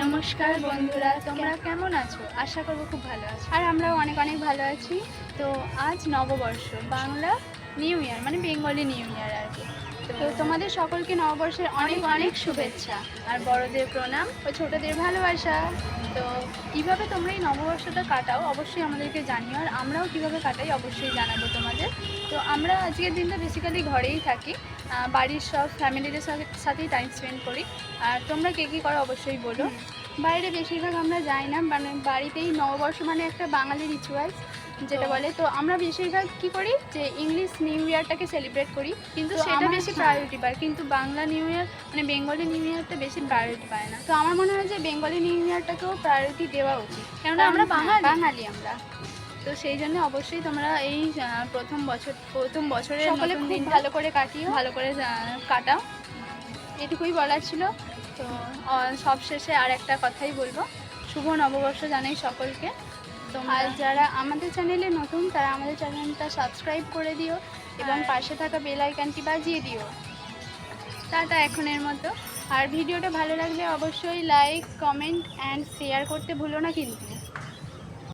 নমস্কার বন্ধুরা, তোমরা কেমন আছো? আশা করব খুব ভালো আছো। আর আমরাও অনেক অনেক ভালো আছি। তো আজ নববর্ষ, বাংলা নিউ ইয়ার মানে বেঙ্গলি নিউ ইয়ার আর কি। তো তোমাদের সকলকে নববর্ষের অনেক অনেক শুভেচ্ছা। আর বড়দের প্রণাম ও ছোটদের ভালোবাসা। তো কীভাবে তোমরা এই নববর্ষটা কাটাও, অবশ্যই আমাদেরকে জানিও। আর আমরাও কীভাবে কাটাই, অবশ্যই জানাব তোমাদের। তো আমরা আজকের দিনটা বেসিক্যালি ঘরেই থাকি। বাড়ির সব ফ্যামিলিদের সাথে- সাথেই টাইম স্পেন্ড করি। আর তোমরা কে কী করো, অবশ্যই বলো। বাইরে বেশিরভাগ আমরা যাই না মানে বাড়িতেই নববর্ষ মানে একটা বাঙালি রিচুয়ালস যেটা বলে। তো আমরা বেশিরভাগ কি করি? যে ইংলিশ নিউ ইয়ারটাকে সেলিব্রেট করি। কিন্তু সেটা বেশি হ্যাঁ। প্রায়োরিটি পায়। কিন্তু বাংলা নিউ ইয়ার মানে বেঙ্গলি নিউ ইয়ারটা বেশি প্রায়োরিটি পায় না। তো আমার মনে হয় যে বেঙ্গলি নিউ ইয়ারটাকেও প্রায়োরিটি দেওয়া উচিত। কেননা আমরা হ্যাঁ, বাঙালি। বাঙালি আমরা। তো সেই জন্য অবশ্যই তোমরা এই প্রথম বছর প্রথম বছরের সকলে খুব ভালো করে কাটিও। ভালো করে কাটাও। এটুকুই বলার ছিল। তো সব শেষে আর একটা কথাই বলব। শুভ নববর্ষ জানাই সকলকে। আর যারা আমাদের চ্যানেলে নতুন তারা আমাদের চ্যানেলটা সাবস্ক্রাইব করে দিও এবং পাশে থাকা বেল আইকনটি বাজিয়ে দিও। টাটা এখনের মতো। আর ভিডিওটা ভালো লাগলে অবশ্যই লাইক কমেন্ট অ্যান্ড শেয়ার করতে ভুলো না কিন্তু।